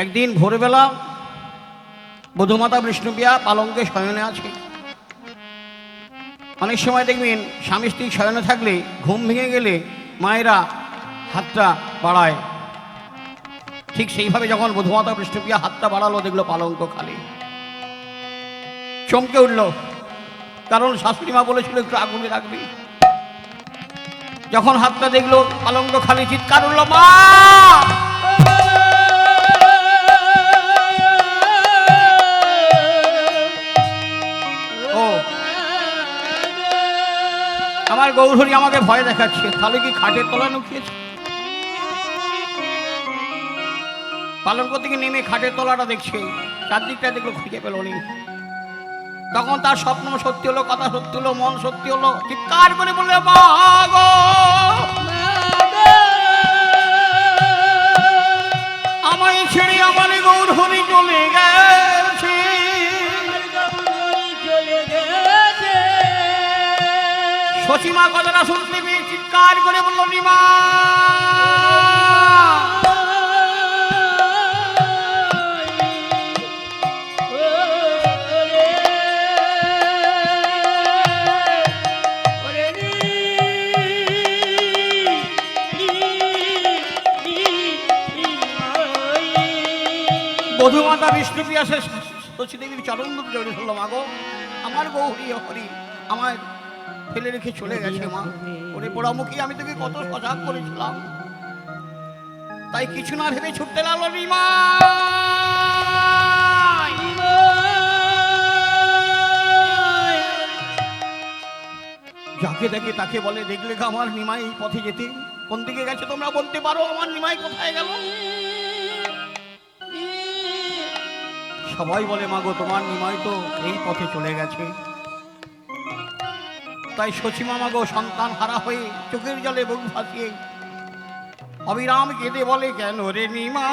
একদিন ভোরবেলা বধুমাতা বিষ্ণুপ্রিয়া পালঙ্কে শয়নে আছে। অনেক সময় দেখবেন স্বামী স্ত্রী শয়নে থাকলে ঘুম ভেঙে গেলে মায়েরা হাতটা বাড়ায়। ঠিক সেইভাবে যখন বধুমাতা বিষ্ণুপ্রিয়া হাতটা বাড়ালো, দেখল পালঙ্ক খালি। চমকে উঠল। কারণ শাশুড়ি মা বলেছিল, একটু আগুনে রাখবি। যখন হাতটা দেখল পালঙ্ক খালি, চিৎকার উঠল, মা! আমার গৌরী আমাকে ভয় দেখাচ্ছে। তাহলে কি খাটের তলা লুকিয়েছে? পালঙ্ক থেকে নেমে খাটের তলাটা দেখছে। চারদিকটা দেখল, খুঁজে পেল নি তখন তার স্বপ্ন সত্যি হলো, কথা সত্যি হলো, মন সত্যি হলো। চিৎকার করে বললে মা শশীমা কথাটা শুনতে পেয়ে চিৎকার করে বলল, নিমা! বধুমাতা বিষ্ণুপ্রিয়া সে শশী দেবীর চরণ জড়িয়ে ধরলো আমার গৌরী হরি আমার ফেলে রেখে চলে গেছে মা। ওরে পোড়ামুখী আমি তোকে কত সজাগ করেছিলাম। তাই কিছু না ভেবে ছুটতে লাগল নিমা যাকে দেখে তাকে বলে দেখলে গো আমার নিমাই এই পথে যেতে। কোন দিকে গেছে তোমরা বলতে পারো আমার নিমাই কোথায় গেল? সবাই বলে মাগো তোমার নিমাই তো এই পথে চলে গেছে। তাই শচী মামা গো সন্তান হারা হয়ে চোখের জলে বুক ভাসিয়ে অবিরাম কেঁদে বলে, কেন রে নিমা?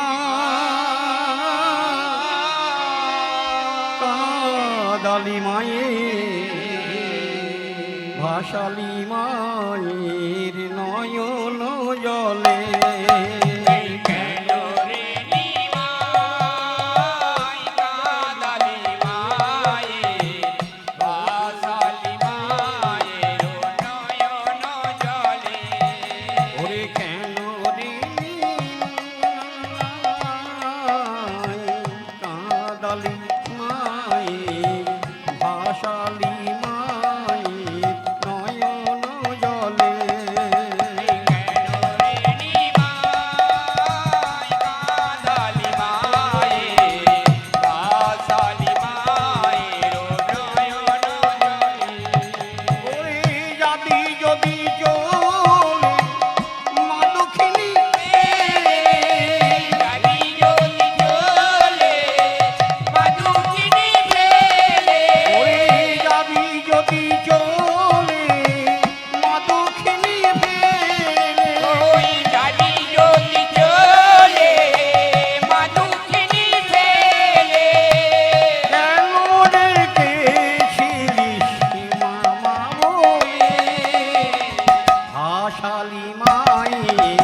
কাদালি মায়ে, ভাসালি মায়ের নয়ন। কাদালি ভাসালি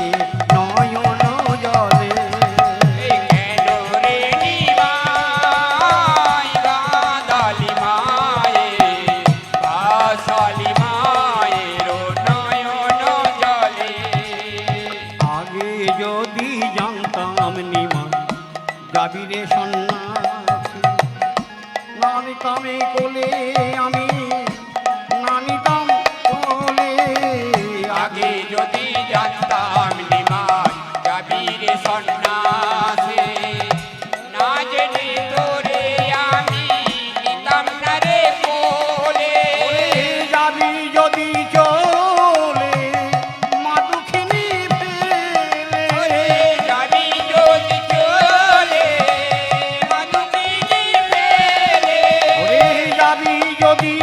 নদী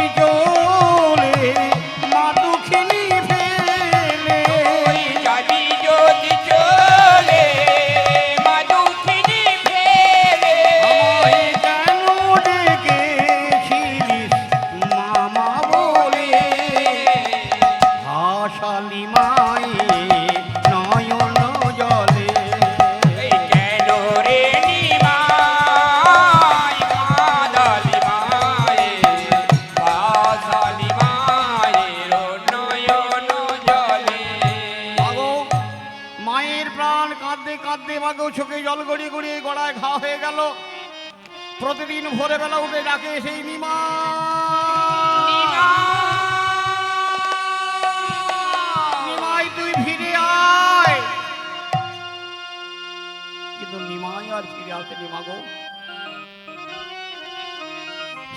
কিন্তু নিমাই আর ফিরে আসেনি মাগো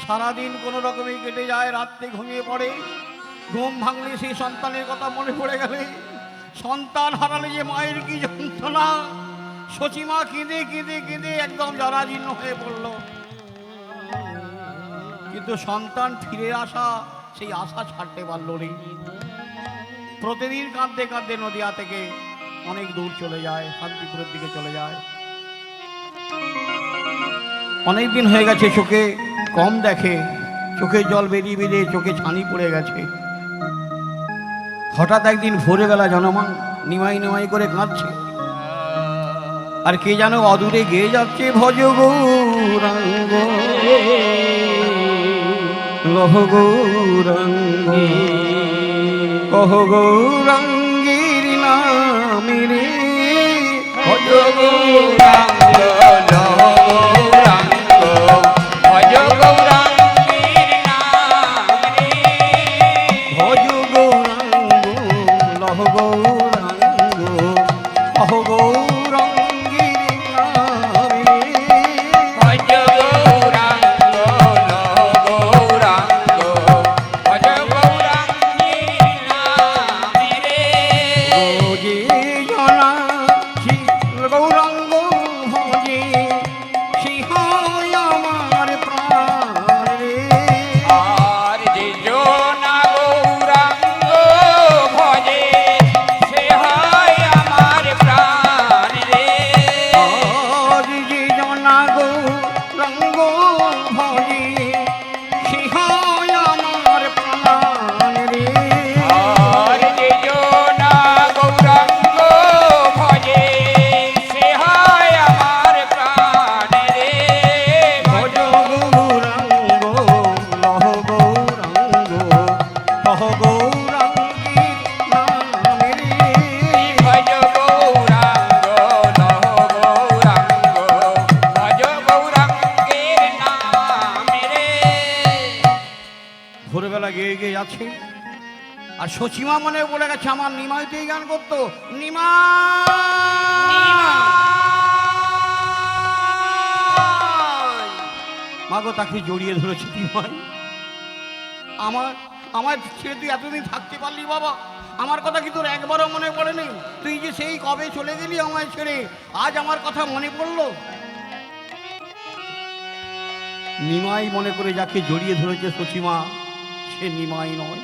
সারাদিন কোনো রকমে কেটে যায়, রাত্রে ঘুমিয়ে পড়ে। ঘুম ভাঙলে সেই সন্তানের কথা মনে পড়ে গেলে। সন্তান হারালে যে মায়ের কি যন্ত্রণা? সচিমা কেঁদে কেঁদে কেঁদে একদম জরাজীর্ণ হয়ে পড়ল। কিন্তু সন্তান ফিরে আসা সেই আশা ছাড়তে পারল রে প্রতিদিন কাঁদতে কাঁদতে নদিয়া থেকে অনেক দূর চলে যায়, শান্তিপুরের দিকে চলে যায়। অনেক দিন হয়ে গেছে চোখে কম দেখে, চোখে জল বেরিয়ে বেরিয়ে চোখে ছানি পড়ে গেছে। হঠাৎ একদিন ভোরবেলা জনমান, নিমাই নিমাই করে কাঁদছে। আর কে যেন অদূরে গেয়ে যাচ্ছে ভজ গৌরাঙ্গ। লহ গৌরাঙ্গ, কহ গৌরাঙ্গীর নামে রে ভজ গৌরাঙ্গ সচিমা মনে বলে গেছে আমার নিমাইতেই গান করতো। নিমা! মাগো তাকে জড়িয়ে ধরেছে নিমাই। আমার আমার ছেড়ে তুই এতদিন থাকতে পারলি বাবা। আমার কথা কি তোর একবারও মনে পড়েনি তুই যে সেই কবে চলে গেলি আমায় ছেড়ে আজ আমার কথা মনে পড়ল? নিমাই মনে করে যাকে জড়িয়ে ধরেছে সচিমা সে নিমাই নয়।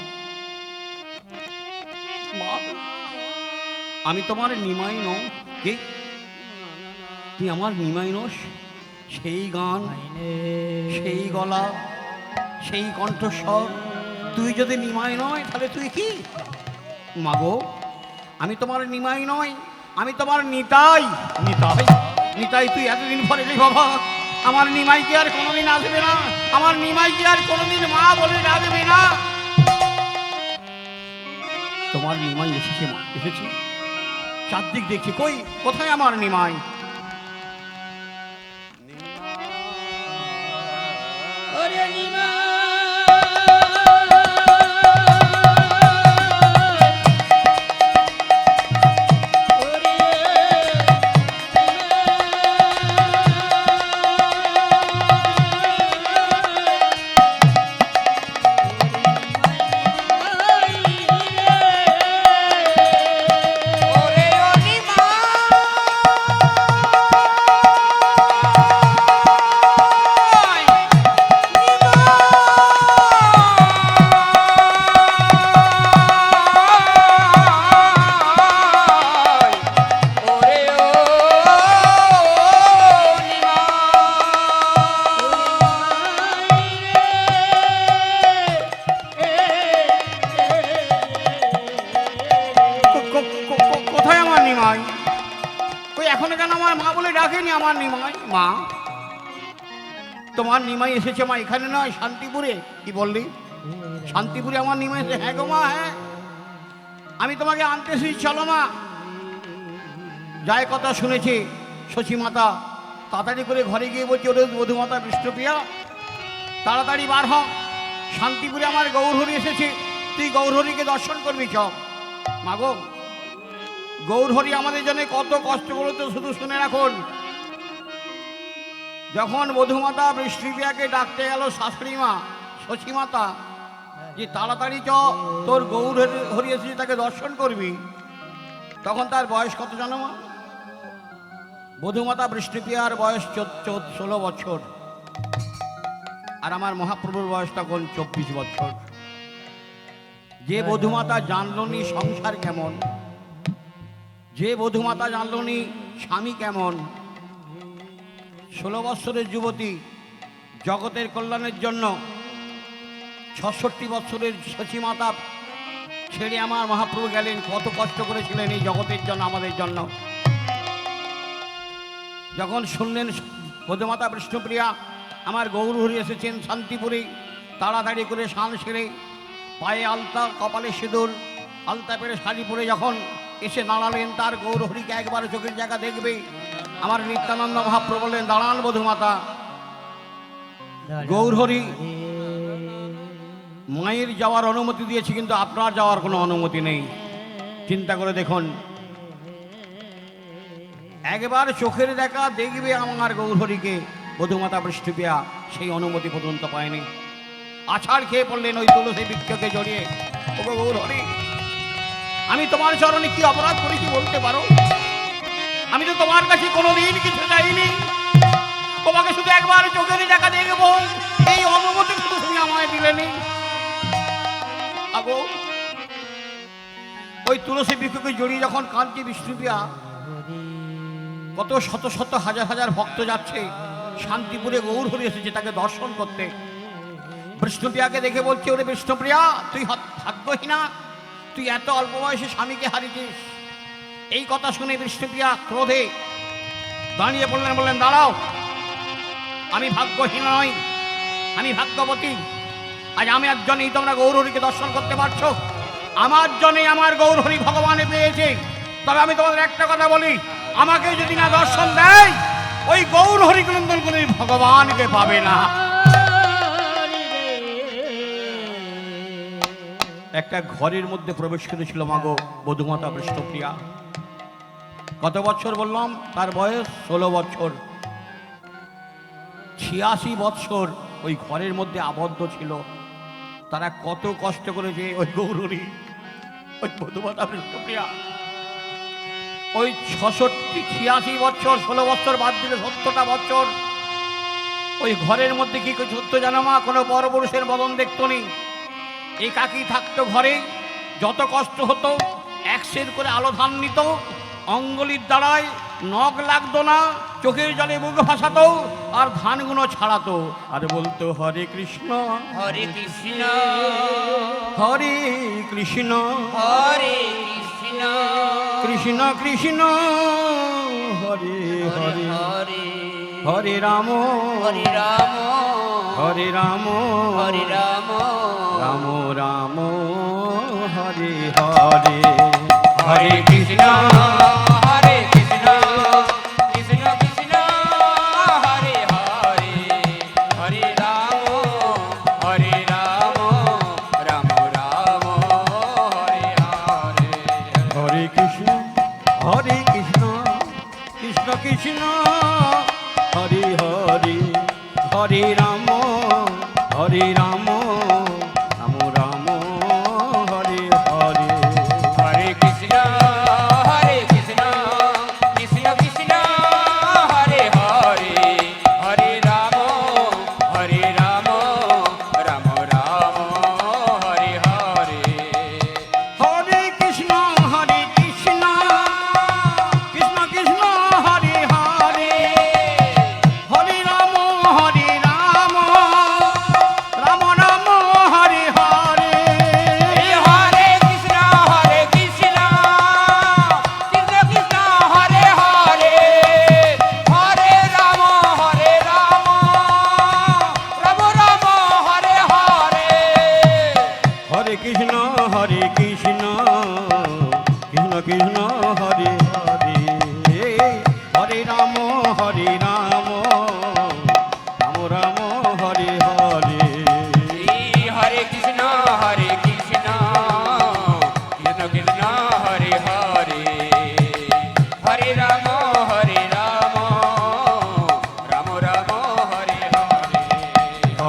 মা, আমি তোমার নিমাই ন কে? তুই আমার নিমাই নস? সেই গান সেই গলা সেই কণ্ঠস্বর। তুই যদি নিমাই নয় তাহলে তুই কি? মাগো আমি তোমার নিমাই নয় আমি তোমার নিতাই। নিতাই? নিতাই তুই এতদিন পরে এলি বাবা আমার নিমাই কি আর কোনোদিন আসবে না। আমার নিমাই কি আর কোনোদিন মা বলে ডাকবে না। তোমার নিমাই এসেছে মা। এসেছে? চারদিক দেখছি। কই? কোথায় আমার নিমাই মা, এখানে নয়, শান্তিপুরে। কি বললি? শান্তিপুরে আমার নিমাই এসে হ্যাঁ গো মা হ্যাঁ। আমি তোমাকে আনতে এসেছি, চলো মা। যাই কথা শুনেছি, শশী মাতা, তাড়াতাড়ি করে ঘরে গিয়ে বলছি, ওরে মধুমাতা বিষ্ণুপ্রিয়া, তাড়াতাড়ি বার হ। শান্তিপুরে আমার গৌরহরি এসেছে। তুই গৌরহরিকে দর্শন করবি, চ। মাগো গৌরহরি আমাদের জন্য কত কষ্ট করতো শুধু শুনে রাখুন। যখন মধুমাতা বৃষ্টিপিয়াকে ডাকতে গেল শাশুড়ি মা শশী মাতা যে তাড়াতাড়ি চ তোর গৌর হরি এসেছে তাকে দর্শন করবি। তখন তার বয়স কত জানো মা? বধুমাতা বৃষ্টিপ্রিয়ার বয়স চোদ্দ ষোলো বছর। আর আমার মহাপ্রভুর বয়স তখন চব্বিশ বছর। যে বধুমাতা জানলনি সংসার কেমন যে বধুমাতা জানলনি স্বামী কেমন ষোলো বৎসরের যুবতী জগতের কল্যাণের জন্য ছষট্টি বৎসরের সচিমাতা ছেড়ে আমার মহাপ্রভু গেলেন। কত কষ্ট করেছিলেন এই জগতের জন্য, আমাদের জন্য। যখন শুনলেন পদমাতা বিষ্ণুপ্রিয়া, আমার গৌরহরি এসেছেন শান্তিপুরে, তাড়াতাড়ি করে শান সেরে পায়ে আলতা, কপালে সিঁদুর, আলতা পেরে শাড়ি পরে যখন এসে দাঁড়ালেন, তার গৌরহরিকে একবার চোখের জায়গা দেখবে। আমার নিত্যানন্দ মহাপ্রভু বললেন দাঁড়ান বধুমাতা, গৌরহরি, মায়ের যাওয়ার অনুমতি দিয়েছি কিন্তু আপনার যাওয়ার কোনো অনুমতি নেই। চিন্তা করে দেখুন। একবার চোখের দেখা দেখবে আমার গৌরহরিকে, বধুমাতা বৃষ্টিপিয়া, সেই অনুমতি পর্যন্ত পায়নি। আছাড় খেয়ে পড়লেন ওই তুলসী বৃক্ষকে জড়িয়ে। ও গৌরহরি, আমি তোমার চরণে কি অপরাধ করেছি বলতে পারো? আমি তো তোমার কাছে কোনোদিন কিছু চাইনি। তোমাকে শুধু একবার চোখের দেখা দেখব এই অনুমতি শুধু তুমি আমায় দিলেনি। আগো, ওই তুলসী বৃক্ষকে জড়িয়ে যখন কাঁদছে বিষ্ণুপ্রিয়া কত শত শত হাজার হাজার ভক্ত যাচ্ছে, শান্তিপুরে গৌর হরি এসেছে তাকে দর্শন করতে। বিষ্ণুপ্রিয়াকে দেখে বলছে, ওরে বিষ্ণুপ্রিয়া তুই ভাগ্যহীনা, তুই এত অল্প বয়সে স্বামীকে হারিয়েছিস। এই কথা শুনে বিষ্ণুপ্রিয়া ক্রোধে দাঁড়িয়ে বললেন বললেন, দাঁড়াও। আমি ভাগ্যহীন নই। আমি ভাগ্যবতী। আজ আমি একজনই তোমরা গৌরহরিকে দর্শন করতে পারছ। আমার জন্যই আমার গৌরহরি ভগবানে পেয়েছে। তবে আমি তোমাদের একটা কথা বলি। আমাকে যদি না দর্শন দেয়, ওই গৌরহরি নন্দন করে ভগবানকে পাবে না। একটা ঘরের মধ্যে প্রবেশ করেছিল মাগো বধুমাতা বৃষ্ণপ্রিয়া কত বছর বললাম? তার বয়স ষোলো বছর। ছিয়াশি বৎসর ওই ঘরের মধ্যে আবদ্ধ ছিল। তারা কত কষ্ট করেছে ওই গৌরী ওই মধুমাতা বিষ্ণুপ্রিয়া ওই ছষট্টি, ছিয়াশি বছর ষোলো বছর বাদ দিলে সত্তরটা বছর ওই ঘরের মধ্যে কি সত্য জানো মা? কোনো বড় পুরুষের বদন দেখতো নি। এই কাকি থাকতো ঘরে, যত কষ্ট হতো, এক সের করে আলো ধান নিত অঙ্গলির দ্বারায় নখ লাগতো না চোখের জলে মুখ ভাসাতো আর ধানগুলো ছাড়াতো। আর বলতো হরে কৃষ্ণ হরে কৃষ্ণ হরে কৃষ্ণ হরে কৃষ্ণ কৃষ্ণ কৃষ্ণ হরে হরে হরে হরে হরে রাম হরে রাম হরে রাম হরে রাম রাম রাম হরে হরে। হরে কৃষ্ণ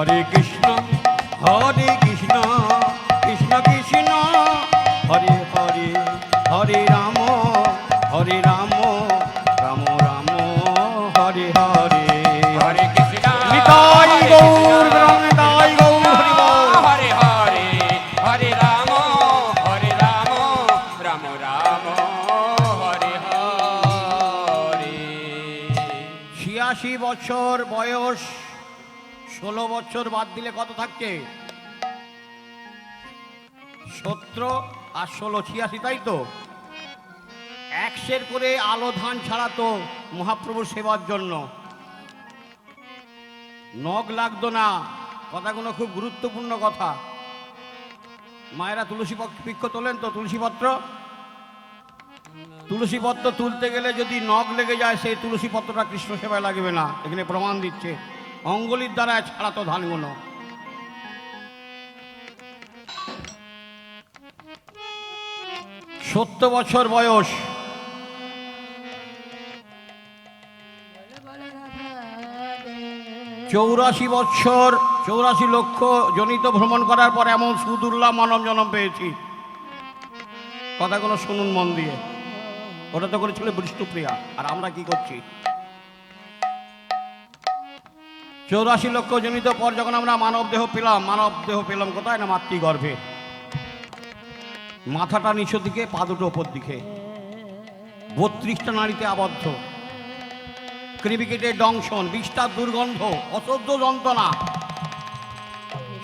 হরে কৃষ্ণ। বছর বাদ দিলে কত থাকছে? সত্তর আর ষোলো, ছিয়াশি, তাই তো? একশের করে আলো ধান ছাড়াতো মহাপ্রভুর সেবার জন্য। নখ লাগতো না, কথাগুলো খুব গুরুত্বপূর্ণ কথা। মায়েরা তুলসী বৃক্ষ তোলেন তো তুলসী পত্র তুলসী পত্র তুলতে গেলে যদি নখ লেগে যায়, সেই তুলসী পত্রটা কৃষ্ণ সেবায় লাগবে না, এখানে প্রমাণ দিচ্ছে। অঙ্গলির দ্বারা ছাড়াতো ধানগুলো সত্তর বছর বয়স। চৌরাশি বছর, চৌরাশি লক্ষ জনিত ভ্রমণ করার পর এমন সুদুর্লভ মানব জনম পেয়েছি। কথাগুলো শুনুন মন দিয়ে। ওটা তো করেছিল বিষ্ণুপ্রিয়া। আর আমরা কি করছি? চৌরাশি লক্ষ জনিত পর যখন আমরা মানব দেহ পেলাম, মানব দেহ পেলাম কোথায় না মাতৃগর্ভে? মাথাটা নিচের দিকে, পা দুটো ওপর দিকে। বত্রিশটা নারীতে আবদ্ধ। ক্রিমিকেটের দংশন বিষটার দুর্গন্ধ, অসহ্য যন্ত্রণা।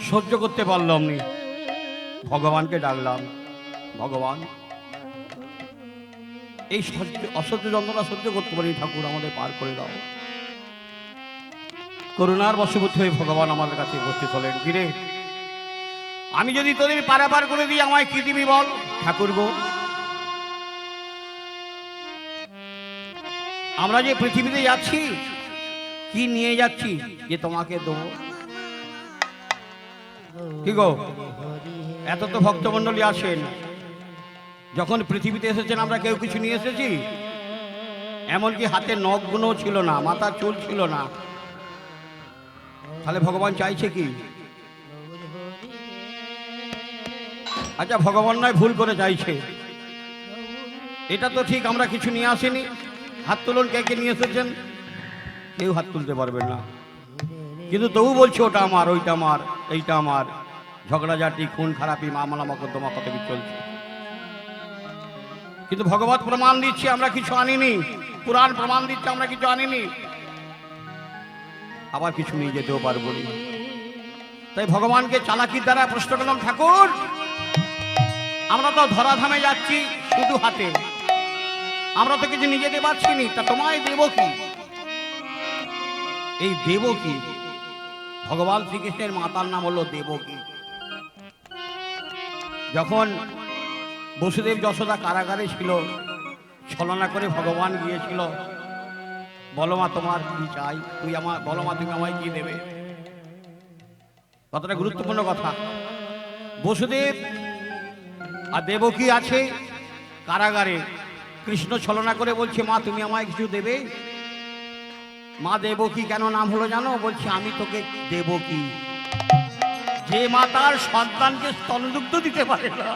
সহ্য করতে পারলাম নি। ভগবানকে ডাকলাম। ভগবান, এই অসহ্য যন্ত্রণা সহ্য করতে পারি ঠাকুর, আমাদের পার করে দাও। করুণার বশবর্তী হয়ে ভগবান আমাদের কাছে উপস্থিত হলেন। ফিরে আমি যদি তোদের পারাপার করে দিই আমায় কি দিবি বল? ঠাকুর গো, আমরা যে পৃথিবীতে যাচ্ছি, কি নিয়ে যাচ্ছি যে তোমাকে দেবো? কি গো, এত তো ভক্তমণ্ডলী আসেন। যখন পৃথিবীতে এসেছেন, আমরা কেউ কিছু নিয়ে এসেছি? এমনকি হাতে নখগুলোও ছিল না, মাথার চুল ছিল না। তাহলে ভগবান চাইছে কি? আচ্ছা ভগবান নয়, ভুল করে চাইছে। এটা তো ঠিক, আমরা কিছু নিয়ে আসিনি। হাত তুলুন কে কে নিয়ে এসেছেন? কেউ হাত তুলতে পারবেন না। কিন্তু তবু বলছে, ওটা আমার, ওইটা আমার, এইটা আমার। ঝগড়াঝাটি, খুন, খারাপি, মামলা, মকদ্দমা, কত কিছু চলছে। কিন্তু ভগবত প্রমাণ দিচ্ছে, আমরা কিছু আনিনি। পুরাণ প্রমাণ দিচ্ছে, আমরা কিছু আনিনি। আবার কিছু নিয়ে যেতেও পারব না। তাই ভগবানকে চালাকির দ্বারা প্রশ্ন করলাম, ঠাকুর, আমরা তো ধরাধামে যাচ্ছি শুধু হাতে। আমরা তো কিছু নিয়ে পারছি নি, তা তোমায় দেব কি? এই দেব কি? ভগবান শ্রীকৃষ্ণের মাতার নাম হলো দেবকী যখন বসুদেব যশোদা কারাগারে ছিল, ছলনা করে ভগবান গিয়েছিল বলো মা, তোমার কি চাই? তুই আমার, বলো মা, তুমি আমায় কি দেবে? কতটা গুরুত্বপূর্ণ কথা। বসুদেব, আর দেবকী আছে? কারাগারে। কৃষ্ণ ছলনা করে বলছে, মা, তুমি আমায় কিছু দেবে? মা দেবকী কেন নাম হলো জানো? বলছে, আমি তোকে দেবকী যে মা তার সন্তানকে স্তনযুক্ত দিতে পারে না।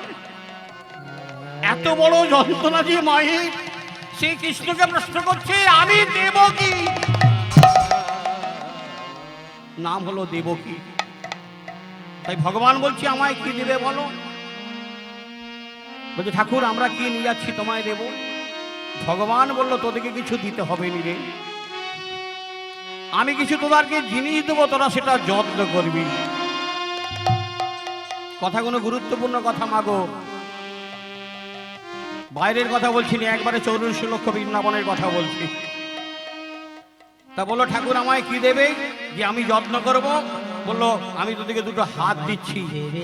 এত বড় যন্ত্রণা যে মায়ের। সে কৃষ্ণকে প্রশ্ন করছে, আমি দেবকী নাম হলো দেবকী তাই ভগবান বলছি, আমায় কি দেবে বলো? বলছে, ঠাকুর, আমরা কি নিয়ে যাচ্ছি, তোমায় দেব? ভগবান বলল, তোদেরকে কিছু দিতে হবে নি রে। আমি কিছু তোদেরকে জিনিস দেবো, তোরা সেটা যত্ন করবি। কথাগুলো গুরুত্বপূর্ণ কথা মাগো বাইরের কথা বলছি না, একবারে চৌরাশি লক্ষ বৃন্দাবনের কথা বলছি। তা বলল, ঠাকুর আমায় কি দেবে? যে আমি যত্ন করব? বলল, আমি তোদেরকে দুটো হাত দিচ্ছি,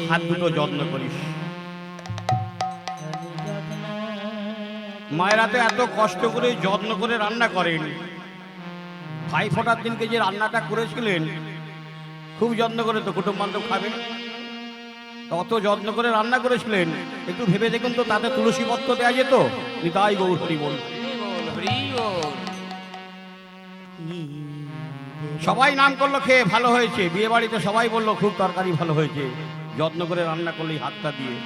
হাত দুটো যত্ন করিস। মায়েরা তো এত কষ্ট করে যত্ন করে রান্না করেন। ভাই ফোটার দিনকে যে রান্নাটা করেছিলেন, খুব যত্ন করে তো কুটুম বান্ধব খাবে। অত যত্ন করে রান্না করেছিলেন। একটু ভেবে দেখুন তো, তাতে তুলসী পত্র দেওয়া যেত? নিতাই গৌর হরি বল। সবাই নাম করল, খেয়ে ভালো হয়েছে। বিয়ে বাড়িতে সবাই বলল, খুব তরকারি ভালো হয়েছে। যত্ন করে রান্না করলেই হাতটা দিয়ে।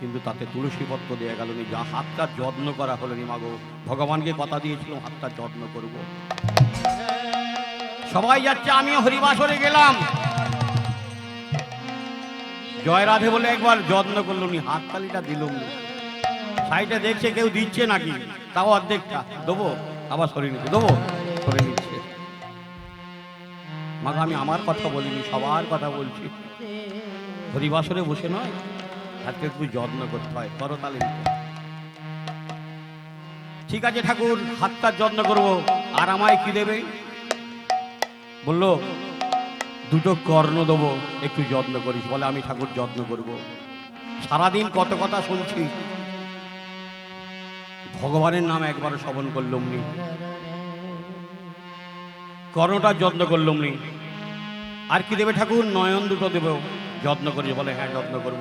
কিন্তু তাতে তুলসী পত্র দেওয়া গেল যা হাতটা যত্ন করা হলো নি মাগো ভগবানকে কথা দিয়েছিলাম হাতটা যত্ন করব। সবাই যাচ্ছে, আমিও হরিবাসরে গেলাম। জয় রাধে বলে একবার যত্ন করল নি, হাততালিটা দিলুম নি। সাইডে দেখছে, কেউ দিচ্ছে নাকি? তাও অর্ধেকটা। দেবো? আবার সরিয়ে নিচ্ছে। দেবো? সরে নিচ্ছে। মাগো, আমি আমার কথা বলিনি, সবার কথা বলছি। হরিবাসরে বসে নয় হাতকে একটু যত্ন করতে হয়। করতালে নিতে হয়। ঠিক আছে ঠাকুর হাতটার যত্ন করব। আর আমায় কি দেবে? বলল দুটো কর্ণ দেবো, একটু যত্ন করিস, বলে আমি ঠাকুর যত্ন করব। সারাদিন কত কথা শুনছি। ভগবানের নাম একবার শ্রবণ করলাম নি। কর্ণটার যত্ন করলাম নি। আর কি দেবে ঠাকুর? নয়ন দুটো দেবো, যত্ন করি বলে হ্যাঁ যত্ন করব।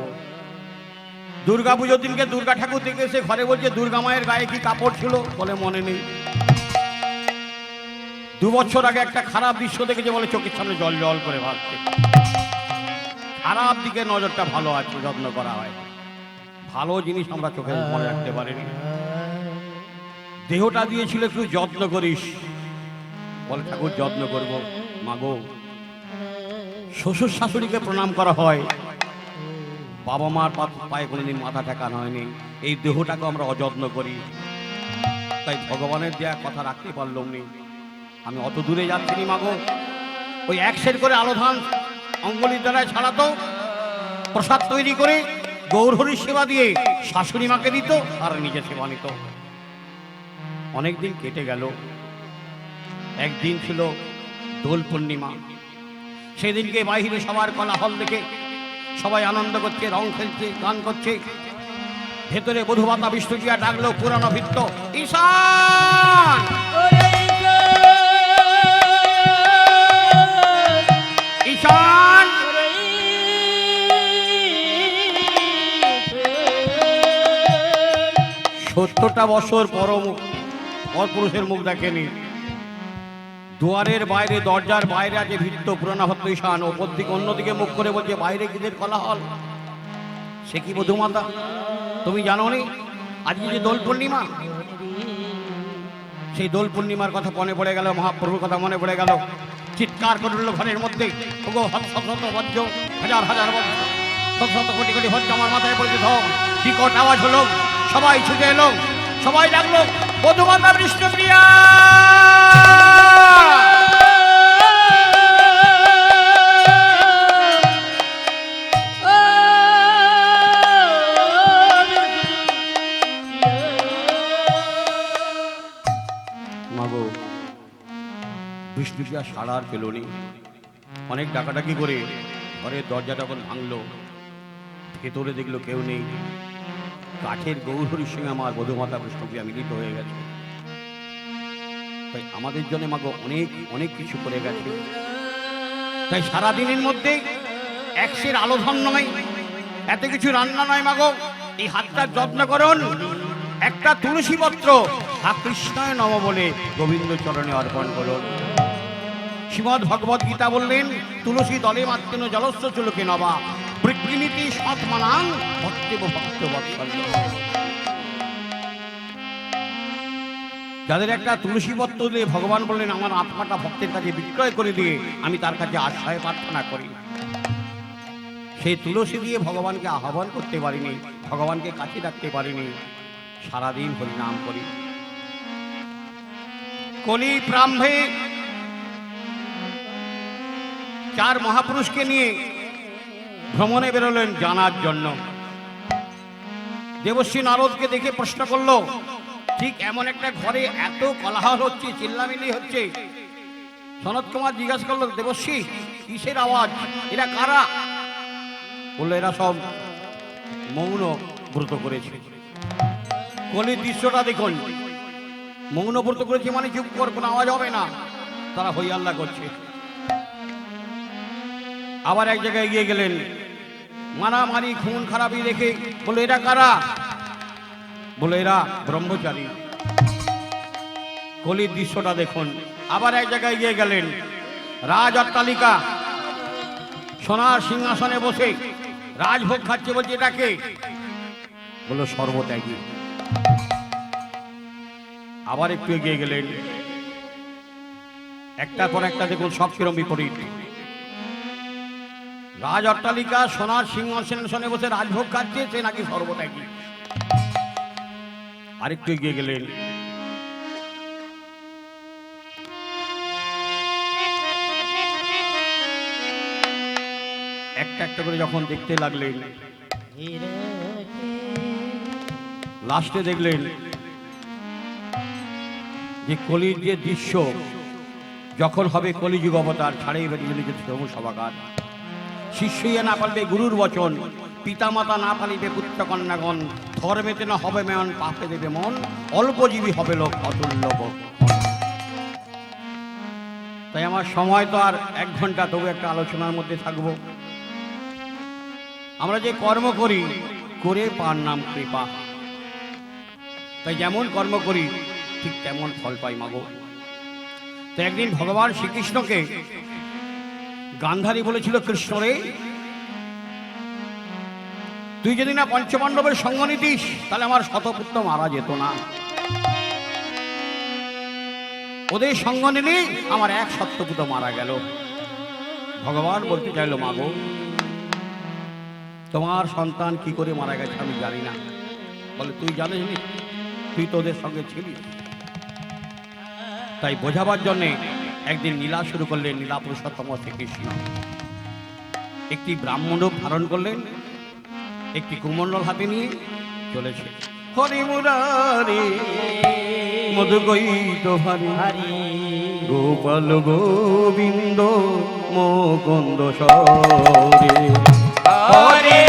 দুর্গা পুজোর দিনকে দুর্গা ঠাকুর থেকে এসে ঘরে বলছে, দুর্গা মায়ের গায়ে কি কাপড় ছিল? বলে মনে নেই। দু বছর আগে একটা খারাপ দৃশ্য দেখেছে বলে চোখের সামনে জল জল করে ভাবছে খারাপ দিকে নজরটা ভালো আছে, যত্ন করা হয়। ভালো জিনিস আমরা চোখে মনে রাখতে পারিনি। দেহটা দিয়েছিল একটু যত্ন করিস। বলে, ঠাকুর, যত্ন করব। মাগো শ্বশুর শাশুড়িকে প্রণাম করা হয়। বাবা মার পায়ে কোনোদিন মাথা ঠেকানো হয়নি। এই দেহটাকে আমরা অযত্ন করি। তাই ভগবানের দেয়া কথা রাখতে পারলাম নি। আমি অত দূরে যাচ্ছি নি মাগো ওই এক সেট করে আলোধান অঙ্গলির দ্বারায় ছাড়াতো, প্রসাদ তৈরি করে গৌরহরির সেবা দিয়ে শাশুড়ি মাকে দিত আর নিজে সেবা নিত। অনেকদিন কেটে গেল। একদিন ছিল দোল পূর্ণিমা। সেদিনকে বাহিরে সবার কোলাহল দেখে সবাই আনন্দ করছে, রং খেলছে, গান করছে। ভেতরে বধুমাতা বিষ্ণুজিয়া ডাকলো, পুরানো ভিত্ত ঈশান! ঈশান সত্তরটা বছর পরম পরপুরুষের মুখ দেখেনি। দুয়ারের বাইরে, দরজার বাইরে আছে ভিত্ত পুরানা হত্য ঈশান। ওপর দিকে অন্যদিকে মুখ করে বলছে, বাইরে কিদের কলাহল? সে কি বধুমাতা তুমি জানো নি আজকে যে দোল পূর্ণিমা, সেই দোল পূর্ণিমার কথা মনে পড়ে গেল, মহাপ্রভুর কথা মনে পড়ে গেল। চিৎকার করে উঠল ঘরের মধ্যে। হাজার হাজার বজ্র শত শত কোটি কোটি হচ্ছে আমার মাথায় পড়েছে ধর বিকট আওয়াজ হলো, সবাই ছুটে এলো, সবাই ডাকলো বধুমাতা বিষ্ণুপ্রিয়া বিষ্ণুপ্রিয়া সাড়ার পেল নি অনেক ডাকাডাকি করে ঘরের দরজাটা যখন ভাঙলো। ভেতরে দেখল কেউ নেই। কাঠের গৌরহরির সঙ্গে আমার বধুমাতা বিষ্ণুপ্রিয়া মিলিত হয়ে গেছে। তাই আমাদের জন্য মাগো অনেক অনেক কিছু করে গেছে। তাই সারাদিনের মধ্যে একশের আলোধন নয়, এত কিছু রান্না নয় মাগো। এই হাতটার যত্ন করুন। একটা তুলসী পত্র, হা কৃষ্ণয় নম বলে গোবিন্দ চরণে অর্পণ করুন। শ্রীমদ ভগবত গীতা বললেন, তুলসী দলে মাত্রেন জলস্ব চুলকে নবা বৃদ্ধিনীতি সৎ মানাং ভক্তেব ভক্ত যাদের একটা তুলসী পত্র দিয়ে ভগবান বললেন, আমার আত্মাটা ভক্তের কাছে বিক্রয় করে দিয়ে আমি তার কাছে আশ্রয় প্রার্থনা করি। সেই তুলসী দিয়ে ভগবানকে আহ্বান করতে পারিনি, ভগবানকে কাছে রাখতে পারিনি, সারাদিন হরিনাম করি। কলি প্রাম্ভে চার মহাপুরুষকে নিয়ে ভ্রমণে বেরোলেন জানার জন্য। দেবশ্রী নারদকে দেখে প্রশ্ন করল, ঠিক এমন একটা ঘরে এত কলাহল হচ্ছে, চিল্লামিল্লি হচ্ছে? সনত কুমার জিজ্ঞাসা করল, দেবশ্রী, কিসের আওয়াজ? এরা কারা? বলল, এরা সব মৌন ব্রত করেছে। কলির দৃশ্যটা দেখুন। মৌনব্রত করেছে মানে চুপ কর, কোনো আওয়াজ হবে না। তারা হই আল্লাহ করছে। আবার এক জায়গায় গিয়ে গেলেন। মারামারি, খুন, খারাপি রেখে বলে এরা কারা? বলে এরা ব্রহ্মচারী। কলির দৃশ্যটা দেখুন। আবার এক জায়গায় গিয়ে গেলেন। রাজ অট্টালিকা সোনার সিংহাসনে বসে রাজভোগ খাচ্ছে বলছে এটাকে বলল, সর্বত্যাগী। আবার একটু এগিয়ে গেলেন। একটা পর একটা দেখুন, সব কিরম বিপরীত। রাজ অট্টালিকা, সোনার সিংহাসনে বসে রাজভোগ খাচ্ছে, সে নাকি সর্বত্যাগী আরেকটু এগিয়ে গেলেন একটা একটা করে যখন দেখতে লাগলেন, লাস্টে দেখলেন যে কলির যে দৃশ্য, যখন হবে কলিযুগ অবতার ছাড়ে বেরিয়ে লিখে সভাকার শিষ্যই না পারবে গুরুর বচন পিতা মাতা না পালিবে পুত্র কন্যাগণ ধর্মেতে না হবে মেয়ন, পাপে দেবে মন, অল্পজীবী হবে লোক অতুল্য। তাই আমার সময় তো আর এক ঘণ্টা তবু একটা আলোচনার মধ্যে থাকব। আমরা যে কর্ম করি, করে পার নাম কৃপা। তাই যেমন কর্ম করি, ঠিক তেমন ফল পাই মাগো। তো একদিন ভগবান শ্রীকৃষ্ণকে গান্ধারী বলেছিল কৃষ্ণরে তুই যদি না পঞ্চপাণ্ডবের সঙ্গ নিতিস, তাহলে আমার শতপুত্র মারা যেত না। ওদের সঙ্গ নিলে, আমার এক সত্যপুত্র মারা গেল। ভগবান বলতে চাইল, মাগো, তোমার সন্তান কি করে মারা গেছে আমি জানি না। বলে, তুই জানিস নি, তুই তোদের সঙ্গে ছিলি তাই বোঝাবার জন্যে একদিন নীলা শুরু করলেন নীলা পুরুষোত্তম শ্রীকৃষ্ণ একটি ব্রাহ্মণ রূপ ধারণ করলেন একটি কুমণ্ডল হাতে নিয়ে চলেছে। হরি মুরারি মধু গৈত ভারি গোপাল গোবিন্দ মুকুন্দ সরে। হরে